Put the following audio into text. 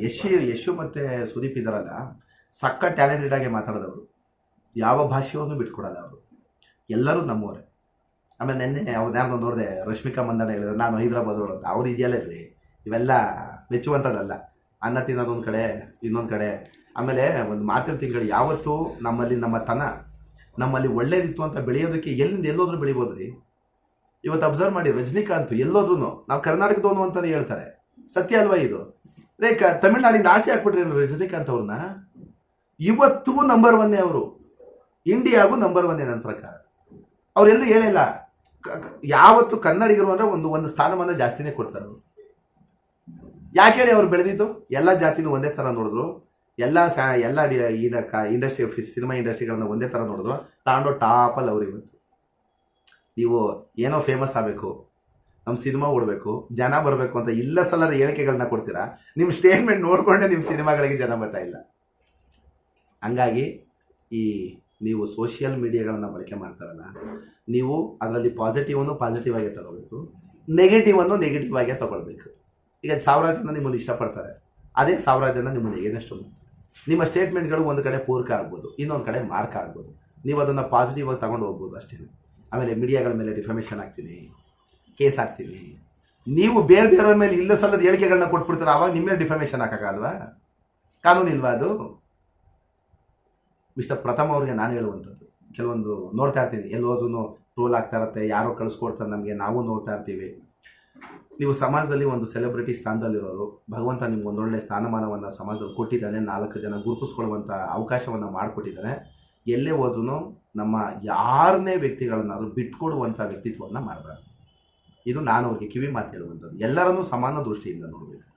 ಯಶ್, ಯಶು ಮತ್ತು ಸುದೀಪ್ ಇದ್ದಾರಲ್ಲ ಸಕ್ಕ ಟ್ಯಾಲೆಂಟೆಡ್ ಆಗಿ ಮಾತಾಡೋದವರು. ಯಾವ ಭಾಷೆಯನ್ನು ಬಿಟ್ಕೊಡಲ್ಲ ಅವರು. ಎಲ್ಲರೂ ನಮ್ಮವರೇ. ಆಮೇಲೆ ನಿನ್ನೆ ಅವ್ರು ನಾನು ನೋಡಿದೆ, ರಶ್ಮಿಕಾ ಮಂದಣ್ಣ ಹೇಳಿದ್ರು, ನಾನು ಹೈದರಾಬಾದ್ ಅಂತ ಅವ್ರು ಇದೆಯಲ್ಲ ಇರಲಿ ಇವೆಲ್ಲ ಮೆಚ್ಚುವಂಥದ್ದಲ್ಲ ಅನ್ನ ತಿನ್ನೋದೊಂದು ಕಡೆ, ಇನ್ನೊಂದು ಕಡೆ. ಆಮೇಲೆ ಒಂದು ಮಾತಿನ ತಿಂಗಳು, ಯಾವತ್ತೂ ನಮ್ಮಲ್ಲಿ ನಮ್ಮ ತನ, ನಮ್ಮಲ್ಲಿ ಒಳ್ಳೇದಿತ್ತು ಅಂತ ಬೆಳೆಯೋದಕ್ಕೆ ಎಲ್ಲಿಂದ ಎಲ್ಲೋದ್ರೂ ಬೆಳಿಬೋದು ರೀ ಇವತ್ತು ಅಬ್ಸರ್ವ್ ಮಾಡಿ, ರಜನಿಕಾಂತ್ ಎಲ್ಲೋದ್ರೂ ನಾವು ಕರ್ನಾಟಕದವನು ಅಂತಲೇ ಹೇಳ್ತಾರೆ. ಸತ್ಯ ಅಲ್ವಾ ಇದು? ರೇ ಕ ತಮಿಳ್ನಾಡಿಂದ ಆಸೆ ಹಾಕ್ಬಿಟ್ರಿ ರಜನಿಕಾಂತ್ ಅವ್ರನ್ನ? ಇವತ್ತು ನಂಬರ್ ಒನ್ನೇ ಅವರು. ಇಂಡಿಯಾಗೂ ನಂಬರ್ ಒನ್ನೇ ನನ್ನ ಪ್ರಕಾರ. ಅವರೆಲ್ಲೂ ಹೇಳಿಲ್ಲ ಯಾವತ್ತು ಕನ್ನಡಿಗರು ಅಂದ್ರೆ ಒಂದು ಒಂದು ಸ್ಥಾನಮಾನ ಜಾಸ್ತಿನೇ ಕೊಡ್ತಾರೆ ಅವರು. ಯಾಕೆ ಹೇಳಿ ಅವ್ರು ಬೆಳೆದಿದ್ದು? ಎಲ್ಲ ಜಾತಿನೂ ಒಂದೇ ಥರ ನೋಡಿದ್ರು. ಎಲ್ಲ ಸ್ಯಾ ಎಲ್ಲ ಡಿ- ಈಗ ಕ ಇಂಡಸ್ಟ್ರಿ ಸಿನಿಮಾ ಇಂಡಸ್ಟ್ರಿಗಳನ್ನ ಒಂದೇ ಥರ ನೋಡಿದ್ರು. ತಾಂಡೋ ಟಾಪಲ್ಲಿ ಅವರು ಇವತ್ತು. ನೀವು ಏನೋ ಫೇಮಸ್ ಆಗಬೇಕು. ನಮ್ಮ ಸಿನಿಮಾ ಓಡಬೇಕು, ಜನ ಬರಬೇಕು ಅಂತ ಇಲ್ಲ ಸಲದ ಹೇಳಿಕೆಗಳನ್ನ ಕೊಡ್ತೀರಾ? ನಿಮ್ಮ ಸ್ಟೇಟ್ಮೆಂಟ್ ನೋಡ್ಕೊಂಡೆ ನಿಮ್ಮ ಸಿನಿಮಾಗಳಿಗೆ ಜನ ಬರ್ತಾ ಇಲ್ಲ. ಹಂಗಾಗಿ ಈ ನೀವು ಸೋಷಿಯಲ್ ಮೀಡಿಯಾಗಳನ್ನು ಬಳಕೆ ಮಾಡ್ತಾರಲ್ಲ, ನೀವು ಅದರಲ್ಲಿ ಪಾಸಿಟಿವನ್ನು ಪಾಸಿಟಿವ್ ಆಗೇ ತಗೋಬೇಕು ನೆಗೆಟಿವನ್ನು ನೆಗೆಟಿವ್ ಆಗೇ ತಗೊಳ್ಬೇಕು. ಈಗ ಸಾವಿರಾರು ಜನ ನಿಮ್ಮನ್ನು ಇಷ್ಟಪಡ್ತಾರೆ, ಅದೇ ಸಾವಿರಾರು ಜನ ನಿಮ್ಮನ್ನು ಏನಷ್ಟು ನಿಮ್ಮ ಸ್ಟೇಟ್ಮೆಂಟ್ಗಳು ಒಂದು ಕಡೆ ಪೂರಕ ಆಗ್ಬೋದು, ಇನ್ನೊಂದು ಕಡೆ ಮಾರ್ಕ್ ಆಗ್ಬೋದು. ನೀವು ಅದನ್ನು ಪಾಸಿಟಿವ್ ಆಗಿ ತಗೊಂಡು ಹೋಗ್ಬೋದು ಅಷ್ಟೇ ಆಮೇಲೆ ಮೀಡಿಯಾಗಳ ಮೇಲೆ ಡಿಫಾಮೇಷನ್ ಆಗ್ತೀನಿ ಕೇಸ್ ಹಾಕ್ತೀವಿ. ನೀವು ಬೇರೆ ಬೇರೆಯವ್ರ ಮೇಲೆ ಇಲ್ಲ ಸಲ್ಲದ ಹೇಳಿಕೆಗಳನ್ನ ಕೊಟ್ಬಿಡ್ತಾರೆ, ಅವಾಗ ನಿಮ್ಮ ಡಿಫಾಮೇಷನ್ ಹಾಕೋಕ್ಕಾಗಲ್ವಾ ಕಾನೂನು ಇಲ್ವಾ ಅದು? ಮಿಸ್ಟರ್ ಪ್ರಥಮ್ ಅವ್ರಿಗೆ ನಾನು ಹೇಳುವಂಥದ್ದು. ಕೆಲವೊಂದು ನೋಡ್ತಾ ಇರ್ತೀನಿ ಎಲ್ಲೋದೂ ಟ್ರೋಲ್ ಆಗ್ತಾ ಇರುತ್ತೆ, ಯಾರೋ ಕಳಿಸ್ಕೊಡ್ತಾರೆ ನಮಗೆ, ನಾವು ನೋಡ್ತಾ ಇರ್ತೀವಿ. ನೀವು ಸಮಾಜದಲ್ಲಿ ಒಂದು ಸೆಲೆಬ್ರಿಟಿ ಸ್ಥಾನದಲ್ಲಿರೋರು, ಭಗವಂತ ನಿಮ್ಗೆ ಒಂದೊಳ್ಳೆ ಸ್ಥಾನಮಾನವನ್ನು ಸಮಾಜದಲ್ಲಿ ಕೊಟ್ಟಿದ್ದಾನೆ, ನಾಲ್ಕು ಜನ ಗುರುತಿಸ್ಕೊಳ್ಳುವಂಥ ಅವಕಾಶವನ್ನು ಮಾಡಿಕೊಟ್ಟಿದ್ದಾನೆ. ಎಲ್ಲೇ ಹೋದ್ರೂ ನಮ್ಮ ಯಾರನ್ನೇ ವ್ಯಕ್ತಿಗಳನ್ನಾದರೂ ಬಿಟ್ಕೊಡುವಂಥ ವ್ಯಕ್ತಿತ್ವವನ್ನು ಮಾಡಬಾರ್ದು. ಇದು ನಾನು ಅವ್ರಿಗೆ ಕಿವಿ ಮಾತು ಹೇಳುವಂಥದ್ದು. ಎಲ್ಲರನ್ನೂ ಸಮಾನ ದೃಷ್ಟಿಯಿಂದ ನೋಡಬೇಕು.